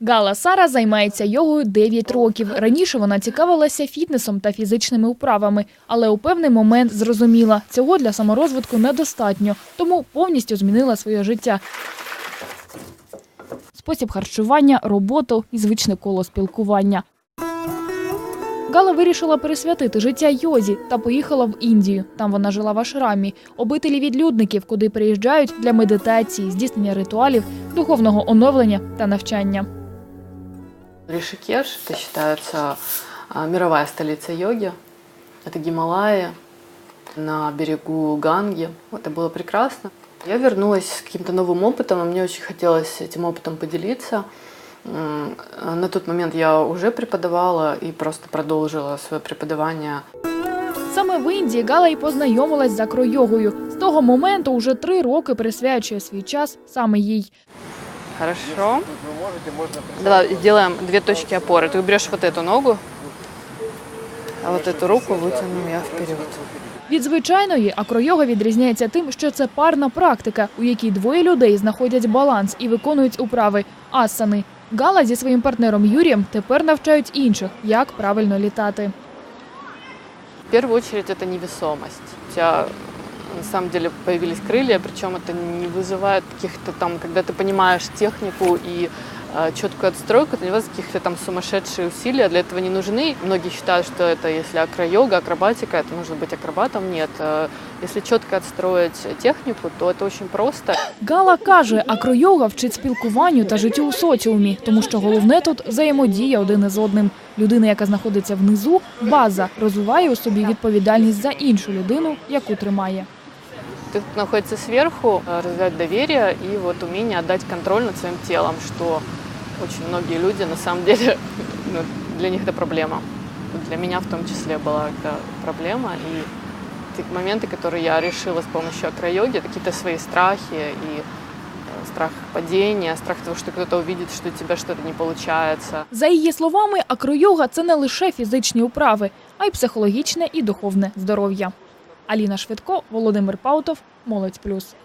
Гала Сара займається йогою 9 років. Раніше вона цікавилася фітнесом та фізичними вправами, але у певний момент зрозуміла, цього для саморозвитку недостатньо, тому повністю змінила своє життя. Спосіб харчування, роботу і звичне коло спілкування. Гала вирішила пересвятити життя йозі та поїхала в Індію. Там вона жила в ашрамі, обителі відлюдників, куди приїжджають для медитації, здійснення ритуалів, духовного оновлення та навчання. Ришикеш, это считается а, мировая столица йоги. Это Гималаи на берегу Ганги. Это было прекрасно. Я вернулась с каким-то новым опытом, и мне очень хотелось этим опытом поделиться. На тот момент я уже преподавала и просто продолжила свое преподавание Саме в Індії Гала й познайомилась з акройогою. З того моменту уже три роки присвячує свій час саме їй. Хорошо. Давай сделаем две точки опоры. Ты берешь вот эту ногу, а вот эту руку вытяну я вперед. Від звичайної акройога відрізняється тим, що це парна практика, у якій двоє людей знаходять баланс і виконують управи асани. Гала зі своїм партнером Юрієм тепер навчають інших, як правильно літати. В первую очередь это невесомость. У тебя на самом деле появились крылья, причем это не вызывает каких-то там, когда ты понимаешь технику и э, четкую отстройку, это не вызывает каких-то там сумасшедшие усилия, для этого не нужны. Многие считают, что это если акро-йога, акробатика, это нужно быть акробатом. Нет, Э, если четко отстроить технику, то это очень просто. Гала каже, акройога вчить спілкуванню та життю у соціумі, тому що головне тут взаємодія один із одним. Людина, яка знаходиться внизу, база, розвиває у собі відповідальність за іншу людину, яку тримає. Ты тут находится сверху, э, развивать доверие и вот умение отдать контроль над своим телом, что очень многие люди на самом деле, ну, для них это проблема. Вот Для меня в том числе была это проблема. И те моменты, которые я решила с помощью акро-йоги, это какие-то свои страхи и э, страх падения, страх того, что кто-то увидит, что у тебя что-то не получается. За її словами, акройога це не лише фізичні вправи, а й психологічне і духовне здоров'я. Аліна Швидко, Володимир Паутов, Молодь Плюс.